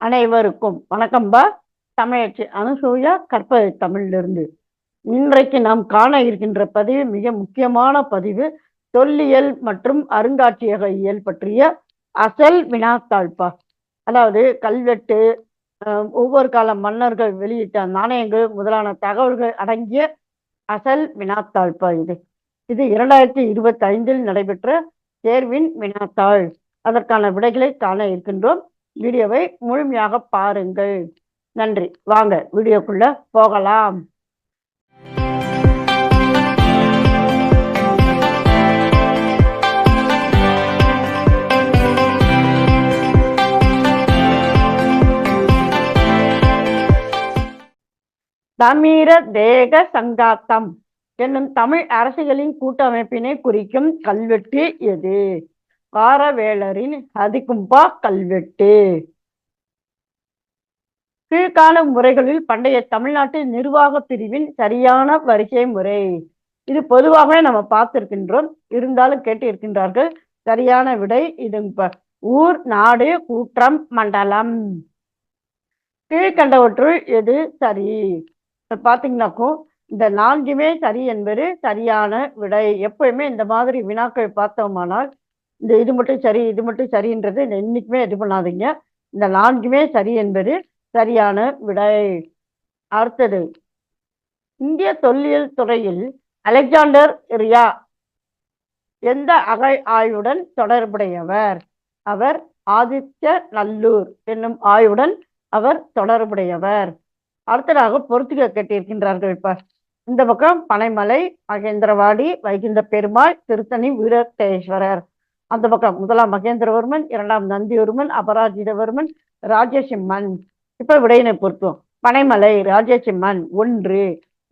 அனைவருக்கும் வணக்கம்பா தமிழச்சி அனுசூயா கற்பது தமிழிலிருந்து. இன்றைக்கு நாம் காண இருக்கின்ற பதிவு மிக முக்கியமான பதிவு தொல்லியல் மற்றும் அருங்காட்சியக இயல் பற்றிய அசல் வினாத்தாழ்பா அதாவது கல்வெட்டு ஒவ்வொரு கால மன்னர்கள் வெளியிட்ட நாணயங்கள் முதலான தகவல்கள் அடங்கிய அசல் வினாத்தாழ்பா இது. இது இரண்டாயிரத்தி இருபத்தி ஐந்தில் நடைபெற்ற தேர்வின் வினாத்தாள். அதற்கான விடைகளை காண இருக்கின்றோம். வீடியோவை முழுமையாக பாருங்கள். நன்றி. வாங்க வீடியோக்குள்ள போகலாம். தமிர தேக சங்காத்தம் என்னும் தமிழ் அரசுகளின் கூட்டமைப்பினை குறிக்கும் கல்வெட்டு எது? காரவேலரின் அதிகும்பா கல்வெட்டு கீழ்கால முறைகளில் பண்டைய தமிழ்நாட்டு நிர்வாக பிரிவின் சரியான வரிசை முறை. இது பொதுவாகவே நம்ம பார்த்திருக்கின்றோம். இருந்தாலும் கேட்டு இருக்கின்றார்கள் சரியான விடை இது ஊர் நாடு கூற்றம் மண்டலம். கீழ்கண்டவற்றுள் எது சரி? பார்த்தீங்கன்னாக்கும் இந்த நான்குமே சரி என்பது சரியான விடை. எப்பயுமே இந்த மாதிரி வினாக்கள் பார்த்தோமானால் இந்த இது மட்டும் சரி இது மட்டும் சரின்றது என்னைக்குமே இது பண்ணாதீங்க. இந்த நான்குமே சரி என்பது சரியான விடை. அடுத்தது இந்திய தொல்லியல் துறையில் அலெக்சாண்டர் ரியா எந்த அகை ஆய்வுடன் தொடர்புடையவர்? அவர் ஆதித்ய நல்லூர் என்னும் ஆய்வுடன் அவர் தொடர்புடையவர். அடுத்ததாக பொறுத்துக கேட்டிருக்கின்றார்கள் இப்ப. இந்த பக்கம் பனைமலை மகேந்திரவாடி வைகுந்த பெருமாள் திருத்தணி வீரட்டேஸ்வரர் அந்த பக்கம் முதலாம் மகேந்திரவர்மன் இரண்டாம் நந்திவர்மன் அபராஜிதவர்மன் ராஜசிம்மன். இப்ப விடையினை பொறுத்துவோம் பனைமலை ராஜசிம்மன் ஒன்று.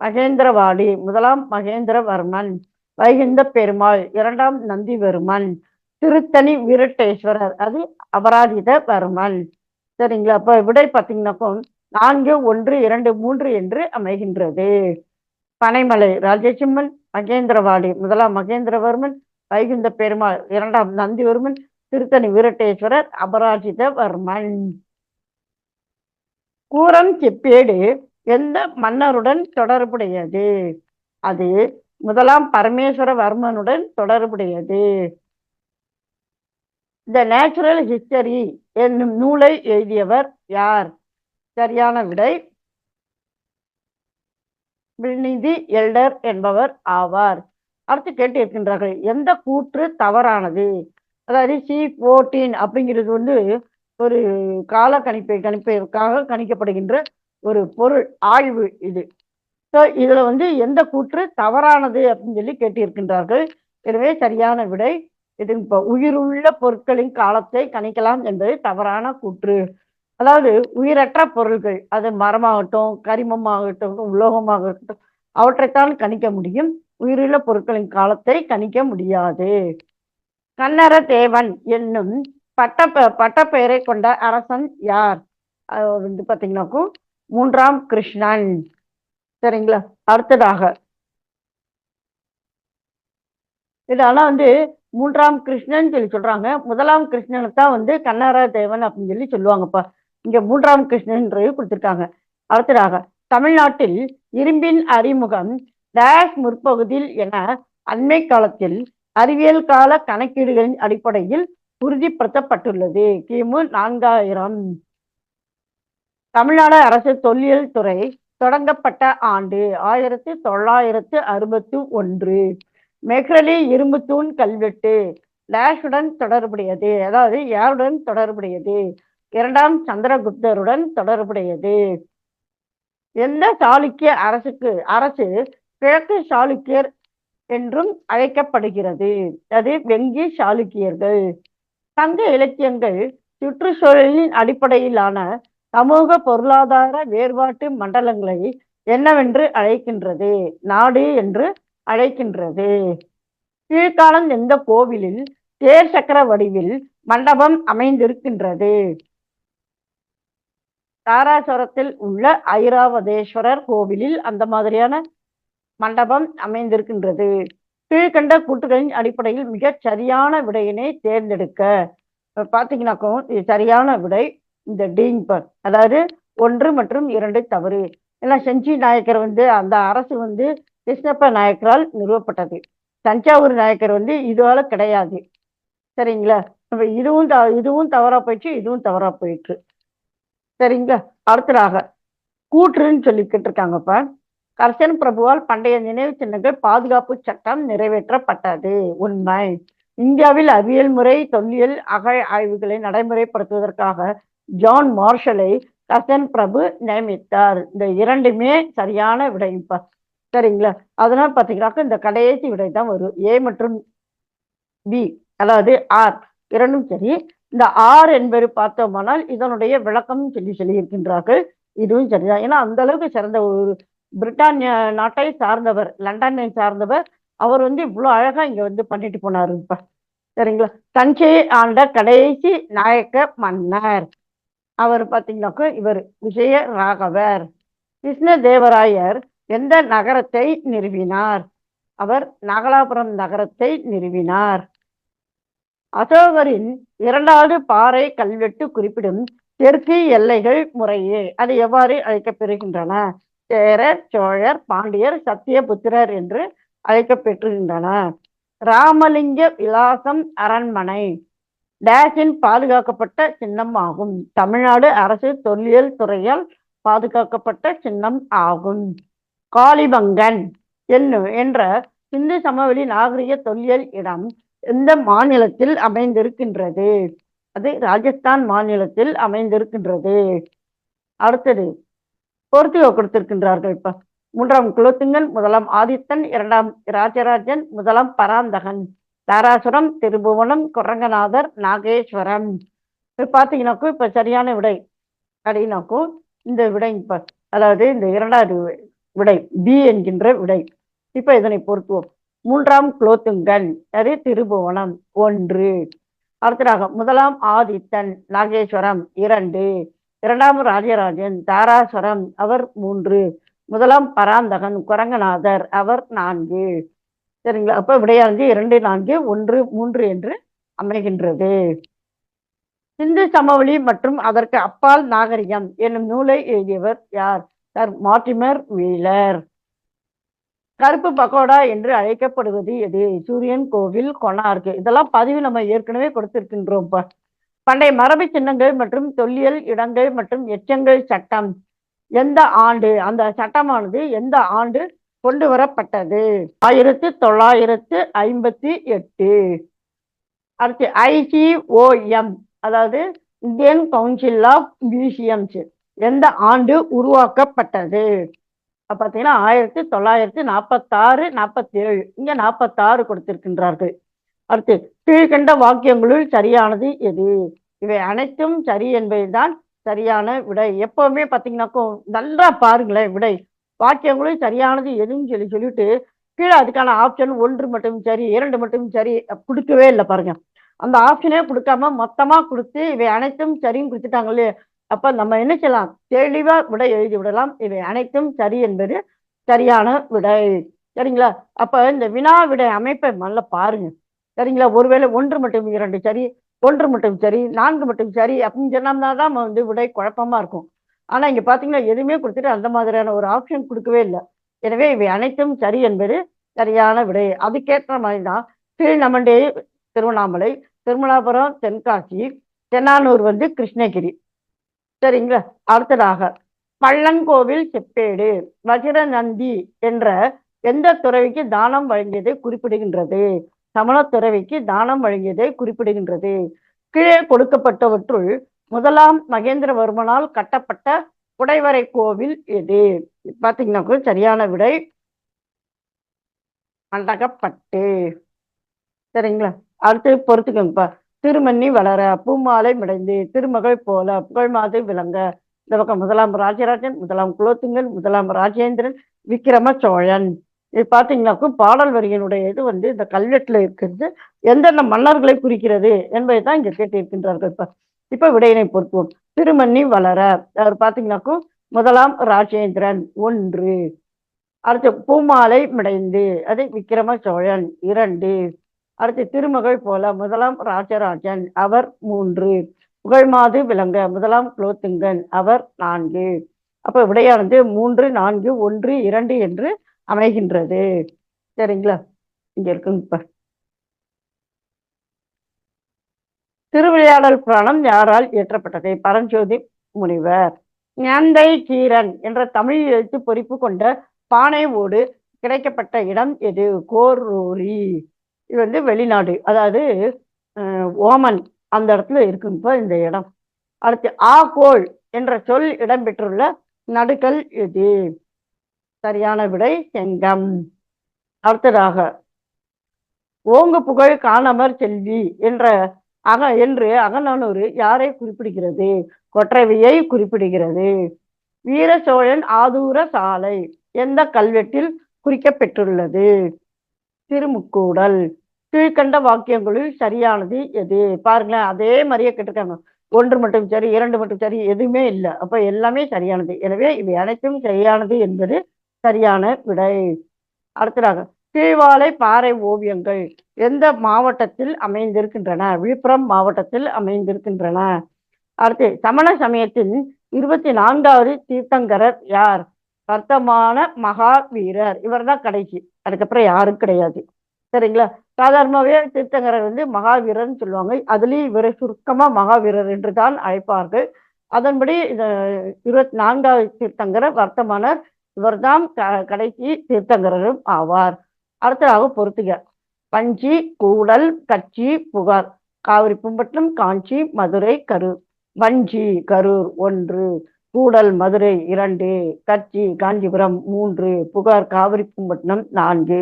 மகேந்திரவாடி முதலாம் மகேந்திரவர்மன். வைகுந்த பெருமாள் இரண்டாம் நந்திவர்மன். திருத்தணி வீரட்டேஸ்வரர் அது அபராஜிதவர்மன். சரிங்களா? அப்ப விடை பார்த்தீங்கன்னாக்கும் நான்கு ஒன்று இரண்டு மூன்று என்று அமைகின்றது. பனைமலை ராஜசிம்மன் மகேந்திரவாடி முதலாம் மகேந்திரவர்மன் வைகுந்த பெருமாள் இரண்டாம் நந்திவர்மன் திருத்தணி வீரட்டேஸ்வரர் அபராஜிதவர்மன். கூரம் செப்பேடு எந்த மன்னருடன் தொடர்புடையது? அது முதலாம் பரமேஸ்வரவர்மனுடன் தொடர்புடையது. த நேச்சுரல் ஹிஸ்டரி என்னும் நூலை எழுதியவர் யார்? சரியான விடை வில்நிதி எல்டர் என்பவர் ஆவார். அடுத்து கேட்டு இருக்கின்றார்கள் எந்த கூற்று தவறானது? அதாவது சி போர்டீன் அப்படிங்கிறது வந்து ஒரு கால கணிப்பை கணிப்பதற்காக கணிக்கப்படுகின்ற ஒரு பொருள் ஆய்வு இது. ஸோ இதில் வந்து எந்த கூற்று தவறானது அப்படின்னு சொல்லி கேட்டிருக்கின்றார்கள் எனவே சரியான விடை இது இப்போ உயிருள்ள பொருட்களின் காலத்தை கணிக்கலாம் என்பது தவறான கூற்று. அதாவது உயிரற்ற பொருள்கள் அது மரமாகட்டும் கரிமமாகட்டும் உலோகமாகட்டும் அவற்றைத்தான் கணிக்க முடியும். உயிருள்ள பொருட்களின் காலத்தை கணிக்க முடியாது. கன்னர தேவன் என்னும் பட்ட பட்டப்பெயரை கொண்ட அரசன் யார்? வந்து பார்த்தீங்கன்னாக்கும் மூன்றாம் கிருஷ்ணன். சரிங்களா? அடுத்ததாக. இதெல்லாம் வந்து மூன்றாம் கிருஷ்ணன் சொல்லி சொல்றாங்க. முதலாம் கிருஷ்ணனை தான் வந்து கண்ணார தேவன் அப்படின்னு சொல்லி சொல்லுவாங்கப்பா. இங்க மூன்றாம் கிருஷ்ணன்றது கொடுத்துருக்காங்க. அடுத்ததாக தமிழ்நாட்டில் இரும்பின் அறிமுகம் டேஷ் முற்பகுதியில் என அண்மை காலத்தில் அறிவியல் கால கணக்கீடுகளின் அடிப்படையில் உறுதிப்படுத்தப்பட்டுள்ளது. கிமு நான்காயிரம். தமிழ்நாடு அரசு தொல்லியல் துறை தொடங்கப்பட்ட ஆண்டு ஆயிரத்தி தொள்ளாயிரத்து அறுபத்தி ஒன்று. மெஹ்ரலி இரும்புத்தூண் கல்வெட்டு டேஷுடன் தொடர்புடையது. அதாவது யாருடன் தொடர்புடையது? இரண்டாம் சந்திரகுப்தருடன் தொடர்புடையது. எந்த சாளுக்கிய அரசுக்கு அரசு கிழக்கு சாளுக்கியர் என்றும் அழைக்கப்படுகிறது. அது வெங்கி சாளுக்கியர்கள். சங்க இலக்கியங்கள் சுற்றுச்சூழலின் அடிப்படையிலான சமூக பொருளாதார வேறுபாட்டு மண்டலங்களை என்னவென்று அழைக்கின்றது? நாடு என்று அழைக்கின்றது. கீழ்காலம் எந்த கோவிலில் தேர் சக்கர வடிவில் மண்டபம் அமைந்திருக்கின்றது? தாராசுரத்தில் உள்ள ஐராவதேஸ்வரர் கோவிலில் அந்த மாதிரியான மண்டபம் அமைந்திருக்கின்றது. கீழ்கண்ட கூட்டுகளின் அடிப்படையில் மிக சரியான விடையினை தேர்ந்தெடுக்க. இப்ப பாத்தீங்கன்னாக்கும் சரியான விடை இந்த டீங்பர் அதாவது ஒன்று மற்றும் இரண்டு தவறு. ஏன்னா செஞ்சி நாயக்கர் வந்து அந்த அரசு வந்து கிருஷ்ணப்ப நாயக்கரால் நிறுவப்பட்டது. தஞ்சாவூர் நாயக்கர் வந்து இதுவால கிடையாது. சரிங்களா? இப்போ இதுவும் த இதுவும் தவறா போயிடுச்சு இதுவும் தவறா போயிட்டு சரிங்களா? அடுத்ததாக கூற்றுன்னு சொல்லி கேட்டிருக்காங்கப்ப. கர்சன் பிரபுவால் பண்டைய நினைவு சின்னங்கள் பாதுகாப்பு சட்டம் நிறைவேற்றப்பட்டது. உண்மை. இந்தியாவில் அறிவியல் முறை தொல்லியல் அகழ் ஆய்வுகளை நடைமுறைப்படுத்துவதற்காக ஜான் மார்ஷலை கர்சன் பிரபு நியமித்தார். இந்த இரண்டுமே சரியான விடைப்பா. சரிங்களா? அதனால பார்த்தீங்கன்னாக்க இந்த கடைசி விடை தான் வரும். ஏ மற்றும் பி அதாவது ஆர் இரண்டும் சரி. இந்த ஆர் என்பது பார்த்தோமானால் இதனுடைய விளக்கம் சொல்லி சொல்லியிருக்கின்றார்கள். இதுவும் சரிதான். ஏன்னா அந்த அளவுக்கு சிறந்த ஒரு பிரிட்டானிய நாட்டை சார்ந்தவர் லண்டனை சார்ந்தவர் அவர் வந்து இவ்வளோ அழகா இங்க வந்து பண்ணிட்டு போனாருப்பா சரிங்களா? தஞ்சையை ஆண்ட கடைசி நாயக்க மன்னர். அவர் பார்த்தீங்கன்னாக்க இவர் விஜய ராகவர். கிருஷ்ண தேவராயர் எந்த நகரத்தை நிறுவினார்? அவர் நாகலாபுரம் நகரத்தை நிறுவினார். அசோகரின் இரண்டாவது பாறை கல்வெட்டு குறிப்பிடும் தெற்கு எல்லைகள் முறையே. அது எவ்வாறு அழைக்கப்பெறுகின்றன சேரர் சோழர் பாண்டியர் சத்தியபுத்திரர் என்று அழைக்கப்பெற்றிருந்தனர் ராமலிங்க விலாசம் அரண்மனை. டேஷின் பாதுகாக்கப்பட்ட சின்னம் ஆகும். தமிழ்நாடு அரசு தொல்லியல் துறையால் பாதுகாக்கப்பட்ட சின்னம் ஆகும். காளிபங்கன் என்னும் என்ற சிந்து சமவெளி நாகரிக தொல்லியல் இடம் எந்த மாநிலத்தில் அமைந்திருக்கின்றது. அது ராஜஸ்தான் மாநிலத்தில் அமைந்திருக்கின்றது. அடுத்தது போர்த்தியோ கொடுத்திருக்கின்றார்கள். இப்ப மூன்றாம் குலோத்துங்கன் முதலாம் ஆதித்தன் இரண்டாம் ராஜராஜன் முதலாம் பராந்தகன். தாராசுரம் திருபுவனம் குரங்கநாதர் நாகேஸ்வரம் இப்ப பாத்தீங்கன்னாக்கும் இப்ப சரியான விடை. அப்படின்னாக்கும் இந்த விடை இப்ப அதாவது இந்த இரண்டாவது விடை பி என்கின்ற விடை. இப்ப இதனை பொருத்துவோம் மூன்றாம் குலோத்துங்கன் அது திருபுவனம். ஒன்று. அடுத்ததாக முதலாம் ஆதித்தன் நாகேஸ்வரம். இரண்டு. இரண்டாம் ராஜராஜன் தாராசுரம் அவர் மூன்று. முதலாம் பராந்தகன் குரங்கநாதர் அவர் நான்கு. சரிங்களா? அப்ப விடையானது இரண்டு நான்கு ஒன்று மூன்று என்று அமைகின்றது. சிந்து சமவெளி மற்றும் அதற்கு அப்பால் நாகரிகம் என்னும் நூலை எழுதியவர் யார்? Sir Mortimer Wheeler. கருப்பு பகோடா என்று அழைக்கப்படுவது எது? சூரியன் கோவில் கொனார்க்கு. இதெல்லாம் பதிவு நம்ம ஏற்கனவே கொடுத்திருக்கின்றோம் பண்டைய மரபு சின்னங்கள் மற்றும் தொல்லியல் இடங்கள் மற்றும் எச்சங்கள் சட்டம். எந்த ஆண்டு அந்த சட்டமானது எந்த ஆண்டு கொண்டு வரப்பட்டது? ஆயிரத்தி தொள்ளாயிரத்து ஐம்பத்தி எட்டு. அடுத்து ஐசிஓஎம் அதாவது இந்தியன் கவுன்சில் ஆஃப் மியூசியம்ஸ் எந்த ஆண்டு உருவாக்கப்பட்டது? பார்த்தீங்கன்னா ஆயிரத்தி தொள்ளாயிரத்தி நாற்பத்தாறு நாற்பத்தி ஏழு இங்க நாற்பத்தாறு கொடுத்திருக்கின்றார்கள். அடுத்து கீழ்கண்ட வாக்கியங்களுள் சரியானது எது? இவை அனைத்தும் சரி என்பதுதான் சரியான விடை. எப்பவுமே பார்த்தீங்கன்னாக்கோ நல்லா பாருங்களேன் விடை. வாக்கியங்களும் சரியானது எதுன்னு சொல்லி சொல்லிட்டு கீழே அதுக்கான ஆப்ஷன் ஒன்று மட்டும் சரி இரண்டு மட்டும் சரி கொடுக்கவே இல்லை பாருங்க. அந்த ஆப்ஷனே கொடுக்காம மொத்தமா கொடுத்து இவை அனைத்தும் சரின்னு கொடுத்துட்டாங்களே அப்ப நம்ம என்ன செய்யலாம்? தெளிவா விடை எழுதி விடலாம். இவை அனைத்தும் சரி என்பது சரியான விடை. சரிங்களா? அப்ப இந்த வினா விடை அமைப்பை நல்லா பாருங்க. சரிங்களா? ஒருவேளை ஒன்று மட்டும் இரண்டு சரி ஒன்று மட்டும் சரி நான்கு மட்டும் சரி அப்படின்னு சொன்னோம்னா தான் வந்து விடை குழப்பமா இருக்கும். ஆனா இங்க பாத்தீங்கன்னா எதுவுமே கொடுத்துட்டு அந்த மாதிரியான ஒரு ஆப்ஷன் கொடுக்கவே இல்லை. எனவே இவை அனைத்தும் சரி என்பது சரியான விடை. அதுக்கேற்ற மாதிரி தான் திருநமண்டே திருவண்ணாமலை திருமலாபுரம் தென்காசி தென்னானூர் வந்து கிருஷ்ணகிரி. சரிங்களா? அடுத்ததாக பள்ளங்கோவில் செப்பேடு வஜிரநந்தி என்ற எந்த துறவிக்கு தானம் வழங்கியதை குறிப்பிடுகின்றது. சமணத்துறவிக்கு தானம் வழங்கியதை குறிப்பிடுகின்றது. கீழே கொடுக்கப்பட்டவற்றுள் முதலாம் மகேந்திரவர்மனால் கட்டப்பட்ட குடைவரை கோவில் எது? பாத்தீங்கன்னா சரியான விடை மண்டகப்பட்டு. சரிங்களா? அடுத்து பொறுத்துக்கோங்கப்பா திருமண்ணி வளர பூமாலை மிடைந்து திருமகள் போல புகழ் மாதை விளங்க. இந்த பக்கம் முதலாம் ராஜராஜன் முதலாம் குலோத்துங்கன் முதலாம் ராஜேந்திரன் விக்கிரம சோழன். இது பார்த்தீங்கன்னாக்கும் பாடல் வரியினுடைய இது வந்து இந்த கல்வெட்டில் இருக்கிறது எந்தெந்த மன்னர்களை குறிக்கிறது என்பதை தான் இங்கே கேட்டிருக்கின்றார்கள். இப்போ இப்போ விடையினை பொறுத்துவோம் திருமண்ணி வளர அவர் பார்த்தீங்கன்னாக்கும் முதலாம் ராஜேந்திரன் ஒன்று அடுத்து பூமாலை மிடைந்து அது விக்ரம சோழன் இரண்டு அடுத்து திருமகள் போல முதலாம் ராஜராஜன் அவர் மூன்று புகழ்மாது விளங்க முதலாம் குலோத்துங்கன் அவர் நான்கு. அப்போ விடையானது மூன்று நான்கு ஒன்று இரண்டு என்று அமைகின்றது. சரிங்களா? இங்க இருக்குங்க இப்ப. திருவிளையாடல் புராணம் யாரால் இயற்றப்பட்டது? பரஞ்சோதி முனிவர். ஞந்தை கீரன் என்ற தமிழ் எழுத்து பொறிப்பு கொண்ட பானை ஓடு கிடைக்கப்பட்ட இடம் எது? கோரூரி. இது வந்து வெளிநாடு. அதாவது ஓமன் அந்த இடத்துல இருக்குங்க இந்த இடம். அடுத்து ஆ என்ற சொல் இடம்பெற்றுள்ள நடுக்கல் எது? சரியான விடை செங்கம் அடுத்ததாக ஓங்கு புகழ் காணமர் செல்வி என்ற அக என்று அகநானூறு யாரை குறிப்பிடுகிறது? கொற்றவியை குறிப்பிடுகிறது. வீர சோழன் ஆதூர சாலை எந்த கல்வெட்டில் குறிக்கப்பெற்றுள்ளது? திருமுக்கூடல். கீழ்கண்ட வாக்கியங்களில் சரியானது எது? பாருங்களேன் அதே மாதிரியே கேட்டிருக்காங்க. ஒன்று மட்டும் சரி இரண்டு மட்டும் சரி எதுவுமே இல்லை. அப்ப எல்லாமே சரியானது. எனவே இவை அனைத்தும் சரியானது என்பது சரியான விடை. அடுத்ததாக கீழ்வாலை பாறை ஓவியங்கள் எந்த மாவட்டத்தில் அமைந்திருக்கின்றன? விழுப்புரம் மாவட்டத்தில் அமைந்திருக்கின்றன. அடுத்து சமண சமயத்தின் இருபத்தி நான்காவது தீர்த்தங்கரர் யார்? வர்த்தமான மகா வீரர். இவர் தான் கடைசி. அதுக்கப்புறம் யாரும் கிடையாது. சரிங்களா? சாதாரணமாகவே தீர்த்தங்கரர் வந்து மகாவீரர்னு சொல்லுவாங்க. அதுலேயும் இவரை சுருக்கமா மகாவீரர் என்று தான் அழைப்பார்கள். அதன்படி இருபத்தி நான்காவது தீர்த்தங்கரர் வர்த்தமானர் இவர்தான் கடைசி தீர்த்தங்கரரும் ஆவார். அடுத்ததாக பொறுத்துக பஞ்சி கூடல் கட்சி புகார். காவிரி பூம்பட்டினம் காஞ்சி மதுரை கரூர். வஞ்சி கரூர் ஒன்று. கூடல் மதுரை இரண்டு. கட்சி காஞ்சிபுரம் மூன்று. புகார் காவிரி பூம்பட்டினம் நான்கு.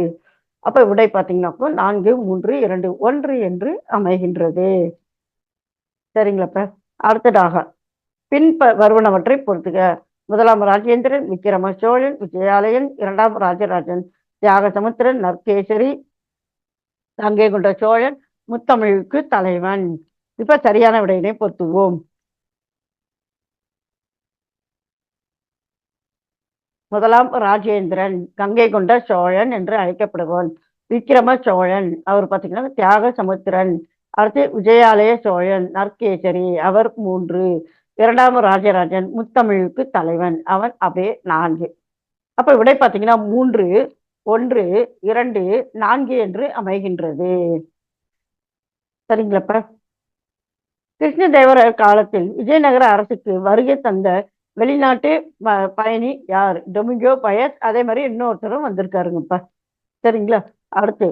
அப்ப விடை பார்த்தீங்கன்னாக்கோ நான்கு மூன்று இரண்டு ஒன்று என்று அமைகின்றது. சரிங்களாப்ப அடுத்ததாக பின் வருவனவற்றை பொறுத்துக முதலாம் ராஜேந்திரன் விக்கிரம சோழன் விஜயாலயன் இரண்டாம் ராஜராஜன் தியாகசமுத்திரன் நற்கேசரி தங்கை கொண்ட சோழன் முத்தமிழுக்கு தலைவன். இப்ப சரியான விடையினை பொத்துவோம் முதலாம் ராஜேந்திரன் கங்கை கொண்ட சோழன் என்று அழைக்கப்படுவான் விக்கிரம சோழன் அவர் பார்த்தீங்கன்னா தியாக சமுத்திரன் அடுத்து விஜயாலய சோழன் நற்கேசரி அவர் மூன்று. இரண்டாம் ராஜராஜன் முத்தமிழுக்கு தலைவன். அவன் அப்படியே நான்கு. அப்ப விடை பார்த்தீங்கன்னா மூன்று ஒன்று இரண்டு நான்கு என்று அமைகின்றது. சரிங்களப்ப கிருஷ்ணதேவர காலத்தில் விஜயநகர அரசுக்கு வருகை தந்த வெளிநாட்டு பயணி யார்? Domingo Paes. அதே மாதிரி இன்னொருத்தரும் வந்திருக்காருங்கப்பா சரிங்களா? அடுத்து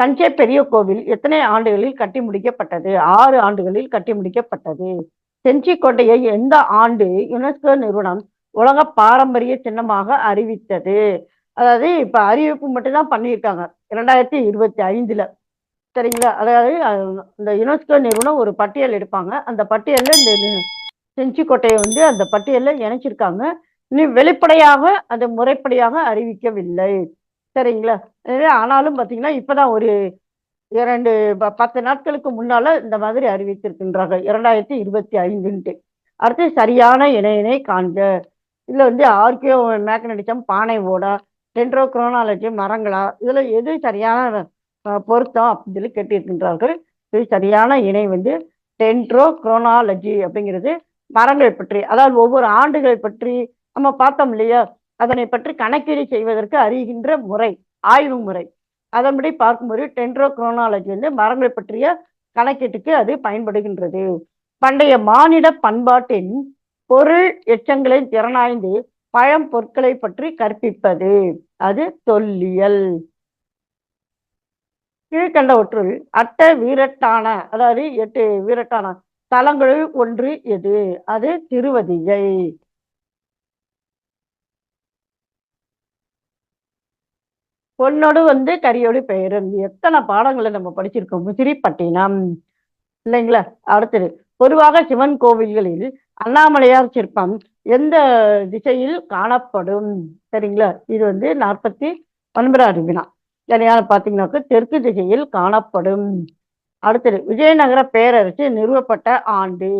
தஞ்சை பெரிய கோவில் எத்தனை ஆண்டுகளில் கட்டி முடிக்கப்பட்டது? ஆறு ஆண்டுகளில் கட்டி முடிக்கப்பட்டது. செஞ்சிக்கோட்டையை எந்த ஆண்டு யுனெஸ்கோ நிறுவனம் உலக பாரம்பரிய சின்னமாக அறிவித்தது? அதாவது இப்ப அறிவிப்பு மட்டும்தான் பண்ணியிருக்காங்க. இரண்டாயிரத்தி இருபத்தி ஐந்துல. சரிங்களா? அதாவது இந்த யுனெஸ்கோ நிறுவனம் ஒரு பட்டியல் எடுப்பாங்க. அந்த பட்டியலில் இந்த செஞ்சிக்கோட்டையை வந்து அந்த பட்டியலில் இணைச்சிருக்காங்க. இன்னும் வெளிப்படையாக அது முறைப்படியாக அறிவிக்கவில்லை. சரிங்களா? ஆனாலும் பார்த்தீங்கன்னா இப்போதான் ஒரு இரண்டு பத்து நாட்களுக்கு முன்னால இந்த மாதிரி அறிவித்திருக்கின்றார்கள். இரண்டாயிரத்தி இருபத்தி ஐந்துன்ட்டு. அடுத்து சரியான இணையினை காண்க. இதில் வந்து ஆர்கியோ மேக்னடிசம் பானை ஓடா டென்ட்ரோ குரோனாலஜி மரங்களா இதில் எது சரியான பொருத்தம் அப்படின்னு சொல்லி கேட்டிருக்கின்றார்கள். இது சரியான இணை வந்து டென்ட்ரோ குரோனாலஜி அப்படிங்கிறது மரங்கள் பற்றி. அதாவது ஒவ்வொரு ஆண்டுகளை பற்றி நம்ம பார்த்தோம் இல்லையா? அதனை பற்றி கணக்கீடு செய்வதற்கு அறிகின்ற முறை ஆய்வு முறை. அதன்படி பார்க்கும்போது டென்ட்ரோ குரோனாலஜி வந்து மரங்களை பற்றிய கணக்கீட்டுக்கு அது பயன்படுகின்றது. பண்டைய மானிட பண்பாட்டின் பொருள் எச்சங்களை திறனாய்ந்து பழம் பொருட்களை பற்றி கற்பிப்பது. அது தொல்லியல். கீழ்கண்டவற்றுள் அட்ட வீரட்டான அதாவது எட்டு வீரட்டான தலங்களுள் ஒன்று எது? அது திருவதிகை பொன்னோடு வந்து கரியோடு பெயரும். எத்தனை பாடங்களை நம்ம படிச்சிருக்கோம்? முசிறிப்பட்டினம். இல்லைங்களா? அடுத்தது பொதுவாக சிவன் கோவில்களில் அண்ணாமலையார் சிற்பம் எந்த திசையில் காணப்படும்? சரிங்களா? இது வந்து நாற்பத்தி ஒன்பதாவது வினா. சரியான பார்த்தீங்கன்னாக்க தெற்கு திசையில் காணப்படும். அடுத்தது விஜயநகர பேரரசு நிறுவப்பட்ட ஆண்டு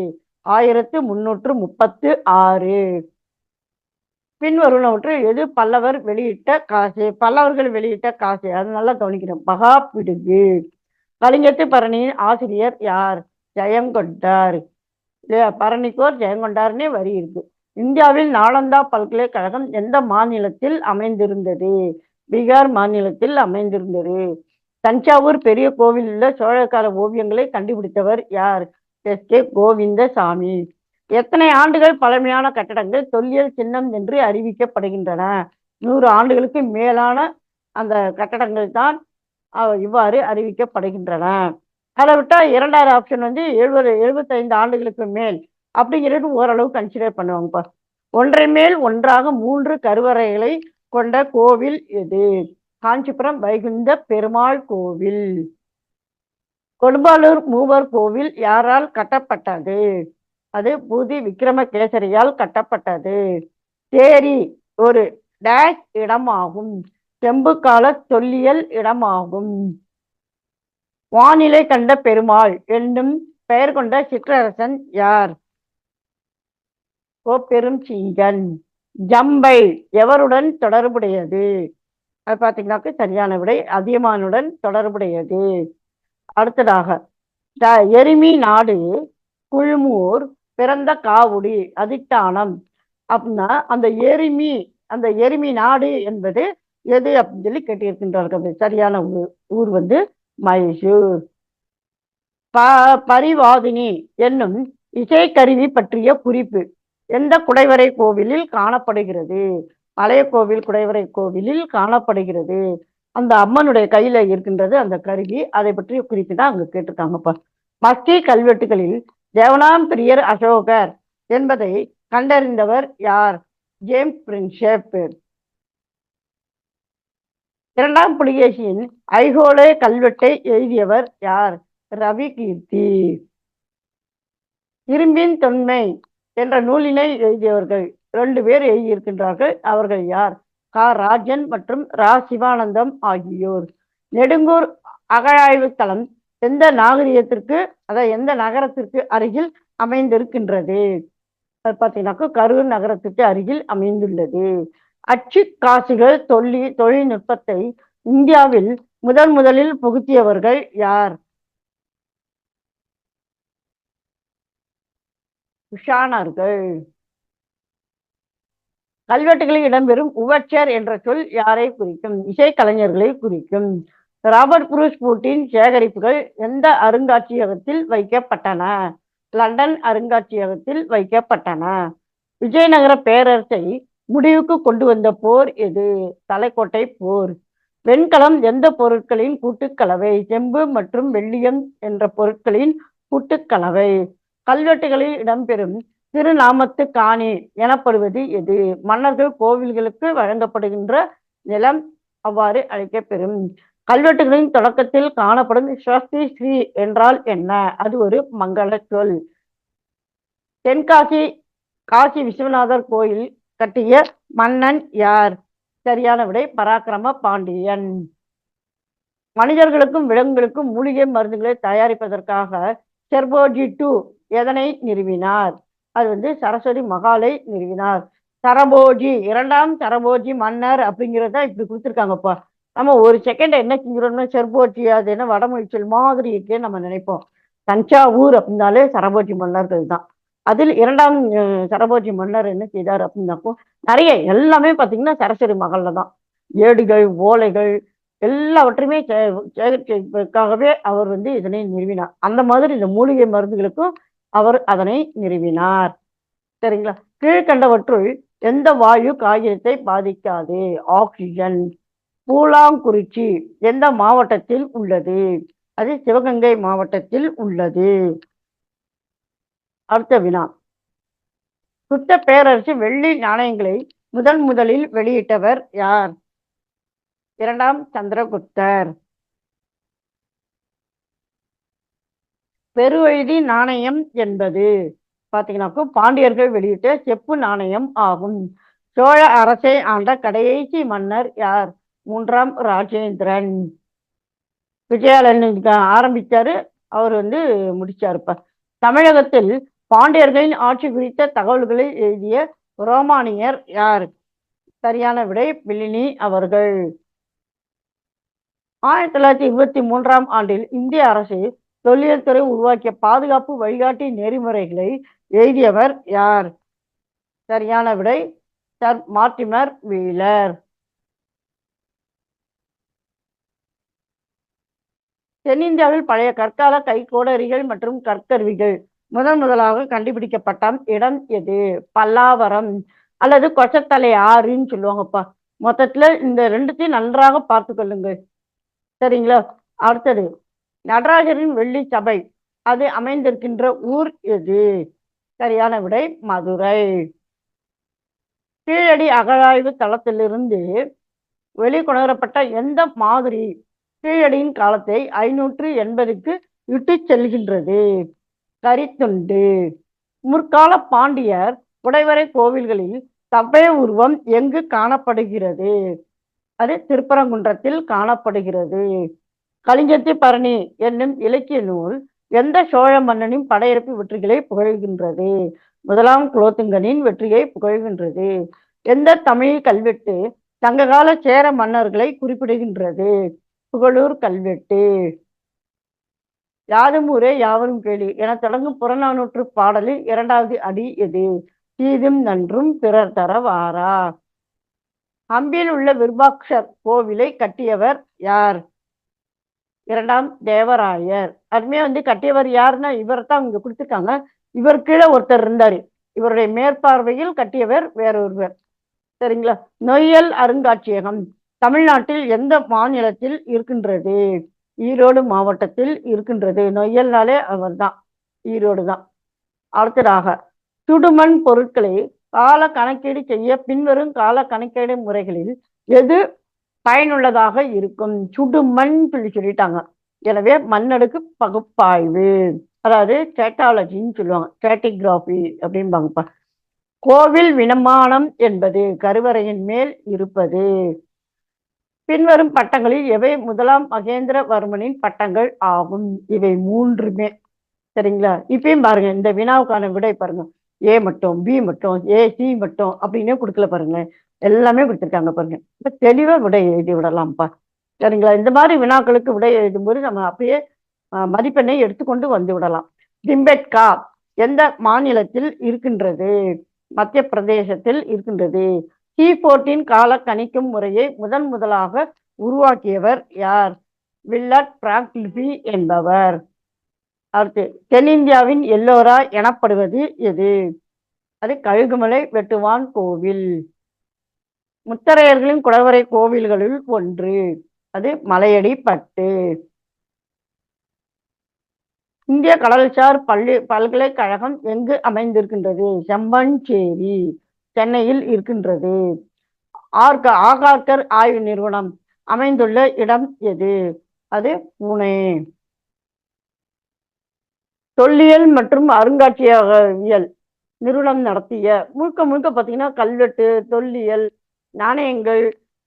ஆயிரத்து முன்னூற்று முப்பத்து ஆறு. பின்வருவனவற்று எது பல்லவர் வெளியிட்ட காசு பல்லவர்கள் வெளியிட்ட காசு. அது நல்லா கவனிக்கணும். மகா பிடுகு. கலிங்கத்து பரணியின் ஆசிரியர் யார்? ஜெயங்கொண்டார் இல்லையா? பரணிக்கோர் ஜெயங்கொண்டார்னே வரி இருக்கு. இந்தியாவில் நாலந்தா பல்கலைக்கழகம் எந்த மாநிலத்தில் அமைந்திருந்தது? பீகார் மாநிலத்தில் அமைந்திருந்தது. தஞ்சாவூர் பெரிய கோவிலில் உள்ள சோழக்கால ஓவியங்களை கண்டுபிடித்தவர் யார்? S K Govindasamy. எத்தனை ஆண்டுகள் பழமையான கட்டடங்கள் தொல்லியல் சின்னம் என்று அறிவிக்கப்படுகின்றன? நூறு ஆண்டுகளுக்கு மேலான அந்த கட்டடங்கள் தான் இவ்வாறு அறிவிக்கப்படுகின்றன. அதை விட்டால் இரண்டாவது ஆப்ஷன் வந்து எழுபது எழுபத்தைந்து ஆண்டுகளுக்கு மேல். அப்படிங்கிறது ஓரளவு கன்சிடர் பண்ணுவாங்கப்பா. ஒன்றை மேல் ஒன்றாக மூன்று கருவறைகளை கொண்ட கோவில் எது? காஞ்சிபுரம் வைகுந்த பெருமாள் கோவில். கொடும்பாலூர் மூவர் கோவில் யாரால் கட்டப்பட்டது? அது பூதி விக்ரமகேசரியால் கட்டப்பட்டது. தேரி ஒரு டேஷ் இடமாகும். செம்புக்கால தொல்லியல் இடமாகும். வானிலை கண்ட பெருமாள் என்னும் பெயர் கொண்ட சிற்றரசன் யார்? கோப்பெரும் சிங்கன் ஜம்பை எவருடன் தொடர்புடையது? அது பார்த்தீங்கன்னாக்க சரியான விடை அதியமானுடன் தொடர்புடையது. அடுத்ததாக த- எருமி நாடு குழுமூர் பிறந்த காவுடி அதிட்டானம். அப்படின்னா அந்த எருமி அந்த எருமி நாடு என்பது எது அப்படின்னு சொல்லி கேட்டிருக்கின்றார்கள் சரியான ஊர் ஊர் வந்து மைசூர். ப பரிவாதினி என்னும் இசைக்கருவி பற்றிய குறிப்பு. எந்த குடைவரை கோவிலில் காணப்படுகிறது? பழைய கோவில் குடைவரை கோவிலில் காணப்படுகிறது. அந்த அம்மனுடைய கையில இருக்கின்றது அந்த கருவி. அதை பற்றிய குறிப்பு தான் அங்க கேட்டிருக்காங்கப்பா. மத்திய கல்வெட்டுகளில் தேவனாம்பிரியர் அசோகர் என்பதை கண்டறிந்தவர் யார்? James Prinsep. இரண்டாம் புலிகேசியின் ஐகோலே கல்வெட்டை எழுதியவர் யார்? ரவி கீர்த்தி இரும்பின் தொன்மை என்ற நூலினை எழுதியவர்கள் ரெண்டு பேர் எழுதியிருக்கின்றார்கள். அவர்கள் யார்? கா. ராஜன் மற்றும் ரா. சிவானந்தம் ஆகியோர். நெடுங்கூர் அகழாய்வு தளம் எந்த நாகரிகத்திற்கு அதாவது எந்த நகரத்திற்கு அருகில் அமைந்திருக்கின்றது? அது பார்த்தீங்கன்னாக்கா கரூர் நகரத்துக்கு அருகில் அமைந்துள்ளது. அச்சு காசுகள் தொல்லி தொழில்நுட்பத்தை இந்தியாவில் முதன் முதலில் புகுத்தியவர்கள் யார்? குஷானர்கள் கல்வெட்டுகளில் இடம்பெறும் உவச்சர் என்ற சொல் யாரை குறிக்கும்? இசைக்கலைஞர்களை குறிக்கும். ராபர்ட் புரூஸ் பூட்டின் சேகரிப்புகள் எந்த அருங்காட்சியகத்தில் வைக்கப்பட்டன? லண்டன் அருங்காட்சியகத்தில் வைக்கப்பட்டன. விஜயநகர பேரரசை முடிவுக்கு கொண்டு வந்த போர் எது? தலைக்கோட்டை போர். வெண்கலம் எந்த பொருட்களின் கூட்டுக்கலவை? செம்பு மற்றும் வெள்ளியம் என்ற பொருட்களின் கூட்டுக்கலவை. கல்வெட்டுகளில் இடம்பெறும் திருநாமத்து காணி எனப்படுவது எது? மன்னர்கள் கோவில்களுக்கு வழங்கப்படுகின்ற நிலம் அவ்வாறு அழைக்கப்பெறும். கல்வெட்டுகளின் தொடக்கத்தில் காணப்படும் ஸ்வஸ்தி ஸ்ரீ என்றால் என்ன? அது ஒரு மங்கள சொல். தென்காசி காசி விஸ்வநாதர் கோயில் கட்டிய மன்னன் யார்? சரியான விடை பராக்கிரம பாண்டியன். மனிதர்களுக்கும் விலங்குகளுக்கும் மூலிகை மருந்துகளை தயாரிப்பதற்காக செர்போஜி டூ எதனை நிறுவினார்? அது வந்து சரஸ்வதி மகாலை நிறுவினார். சரபோஜி இரண்டாம் சரபோஜி மன்னர் அப்படிங்கிறத இப்படி கொடுத்துருக்காங்கப்பா. நம்ம ஒரு செகண்ட் என்ன செஞ்சிடணும்னா செர்போஜி அது என்ன வடமொழி மாதிரி இருக்கே நம்ம நினைப்போம். தஞ்சாவூர் அப்படின்னாலே சரபோஜி மன்னர்கள் தான். அதில் இரண்டாம் சரபோஜி மன்னர் என்ன செய்தார் அப்படின்னாக்கோ நிறைய எல்லாமே பார்த்தீங்கன்னா சரஸ்வதி மகள்ல தான். ஏடுகள் ஓலைகள் எல்லாவற்றையுமே சே- சேகரிப்பதற்காகவே அவர் வந்து இதனை நிறுவினார். அந்த மாதிரி இந்த மூலிகை மருந்துகளுக்கும் அவர் அதனை நிறுவினார். சரிங்களா? கீழ்கண்டவற்றுள் எந்த வாயு காகிதத்தை பாதிக்காது? ஆக்சிஜன். பூலாங்குறிச்சி எந்த மாவட்டத்தில் உள்ளது. அது சிவகங்கை மாவட்டத்தில் உள்ளது. அடுத்த வினா. சுத்த பேரரசு வெள்ளி நாணயங்களை முதன் முதலில் வெளியிட்டவர் யார்? இரண்டாம் சந்திரகுப்தர். பெருவழுதி நாணயம் என்பது பார்த்தீங்கன்னாக்கா பாண்டியர்கள் வெளியிட்ட செப்பு நாணயம் ஆகும். சோழ அரசை ஆண்ட கடைசி மன்னர் யார்? மூன்றாம் ராஜேந்திரன். விஜயாலயன் ஆரம்பிச்சாரு. அவர் வந்து முடிச்சாருப்ப தமிழகத்தில் பாண்டியர்களின் ஆட்சி குறித்த தகவல்களை எழுதிய ரோமானியர் யார்? சரியான விடை பிலினி அவர்கள். ஆயிரத்தி தொள்ளாயிரத்தி இருபத்தி மூன்றாம் ஆண்டில் இந்திய அரசு தொல்லியல் துறை உருவாக்கிய பாதுகாப்பு வழிகாட்டி நெறிமுறைகளை எழுதியவர் யார்? சரியான விடை சர் மார்டிமர் வீலர். தென்னிந்தியாவில் பழைய கற்கால கைக்கோடரிகள் மற்றும் கற்கருவிகள் முதன் முதலாக கண்டுபிடிக்கப்பட்ட இடம் எது? பல்லாவரம் அல்லது கொச்சத்தலை ஆறுன்னு சொல்லுவாங்கப்பா. மொத்தத்துல இந்த ரெண்டுத்தையும் நன்றாக பார்த்து கொள்ளுங்கள். சரிங்களா? அடுத்தது நடராஜரின் வெள்ளி சபை. அது அமைந்திருக்கின்ற ஊர் எது? சரியான விடை மதுரை. கீழடி அகழாய்வு தளத்திலிருந்து வெளிக்கொணரப்பட்ட எந்த மாதிரி கீழடியின் காலத்தை ஐநூற்று எண்பதுக்கு இட்டு செல்கின்றது. கரித்துண்டு. முற்கால பாண்டியர் புடைவரை கோவில்களில் தவ்வே உருவம் எங்கு காணப்படுகிறது? அது திருப்பரங்குன்றத்தில் காணப்படுகிறது. கலிங்கத்தி பரணி என்னும் இலக்கிய நூல் எந்த சோழ மன்னனின் படையெடுப்பு வெற்றிகளை புகழ்கின்றது? முதலாம் குலோத்துங்கனின் வெற்றியை புகழ்கின்றது. எந்த தமிழ் கல்வெட்டு சங்ககால சேர மன்னர்களை குறிப்பிடுகின்றது? புகழூர் கல்வெட்டு. யாதும் ஊரே யாவரும் கேளி என தொடங்கும் புறநானூற்று பாடலில் இரண்டாவது அடி எது? தீதும் நன்றும் பிறர் தர வாரா. உள்ள விருபாக்ஷர் கோவிலை கட்டியவர் யார்? இரண்டாம் தேவராயர். அதுமே வந்து கட்டியவர் யாருன்னா இவர் தான் இங்க கொடுத்துருக்காங்க. இவர் கீழே ஒருத்தர் இருந்தாரு. இவருடைய மேற்பார்வையில் கட்டியவர் வேறொருவர். சரிங்களா? நொய்யல் அருங்காட்சியகம். தமிழ்நாட்டில் எந்த மாநிலத்தில் இருக்கின்றது? ஈரோடு மாவட்டத்தில் இருக்கின்றது. நொய்யல்னாலே அவர் தான் ஈரோடு தான். அடுத்ததாக சுடுமண் பொருட்களை கால கணக்கீடு செய்ய பின்வரும் கால கணக்கீடு முறைகளில் எது பயனுள்ளதாக இருக்கும்? சுடுமண் சொல்லி சொல்லிட்டாங்க. எனவே மண்ணடுக்கு பகுப்பாய்வு. அதாவது ஸ்டேட்டாலஜின்னு சொல்லுவாங்க. ஸ்டேட்டிகிராஃபி அப்படிம்பாங்கப்பா. கோவில் வினமானம் என்பது கருவறையின் மேல் இருப்பது. பின்வரும் பட்டங்களில் எவை முதலாம் மகேந்திரவர்மனின் பட்டங்கள் ஆகும். இவை மூன்றுமே. சரிங்களா? இப்பயும் பாருங்க இந்த வினாவுக்கான விடை பாருங்க. ஏ மட்டும் பி மட்டும் ஏ சி மட்டும் அப்படின்னே கொடுக்கல பாருங்க எல்லாமே கொடுத்துருக்காங்க பாருங்க. இப்ப தெளிவா விடை எழுதி விடலாம்ப்பா. சரிங்களா? இந்த மாதிரி வினாக்களுக்கு விடை எழுதும்போது நம்ம அப்படியே மதிப்பெண்ணை எடுத்துக்கொண்டு வந்து விடலாம். திம்பெட்கா எந்த மாநிலத்தில் இருக்கின்றது? மத்திய பிரதேசத்தில் இருக்கின்றது? டி போர்டீன் கால கணிக்கும் முறையை முதன் முதலாக உருவாக்கியவர் யார்? வில்லட் பிராங்க்லிபி என்பவர். அடுத்து தென்னிந்தியாவின் எல்லோரா எனப்படுவது எது? அது கழுகுமலை வெட்டுவான் கோவில். முத்தரையர்களின் குடவரை கோவில்களுள் ஒன்று அது மலையடி பட்டு இந்திய கடல்சார் பள்ளி பல்கலைக்கழகம் எங்கு அமைந்திருக்கின்றது? செம்பஞ்சேரி சென்னையில் இருக்கின்றது. ஆர்க ஆகார்கர் ஆய்வு நிறுவனம் அமைந்துள்ள இடம் எது? அது புனே. தொல்லியல் மற்றும் அருங்காட்சியகவியல் நிறுவனம் நடத்திய முழுக்க முழுக்க பார்த்தீங்கன்னா கல்வெட்டு தொல்லியல் நாணயங்கள்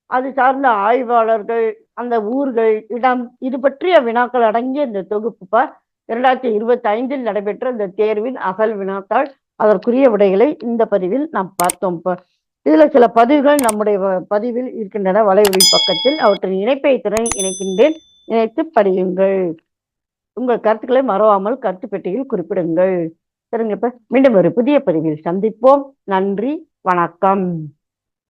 அது சார்ந்த ஆய்வாளர்கள் அந்த ஊர்கள் இடம் இது பற்றிய வினாக்கள் அடங்கிய இந்த தொகுப்பு இரண்டாயிரத்தி இருபத்தி ஐந்தில் நடைபெற்ற இந்த தேர்வின் அகல் வினாத்தாள் அதற்குரிய விடைகளை இந்த பதிவில் நாம் பார்த்தோம். இதுல சில பதிவுகள் நம்முடைய வ- பதிவில் இருக்கின்றன. வலைவழி பக்கத்தில் அவற்றின் இணைப்பை திறன் இணைக்கின்றேன். இணைத்து படியுங்கள். உங்கள் கருத்துக்களை மறவாமல் கருத்து பெட்டியில் குறிப்பிடுங்கள். சரிங்க இப்ப மீண்டும் ஒரு புதிய பதிவில் சந்திப்போம். நன்றி. வணக்கம்.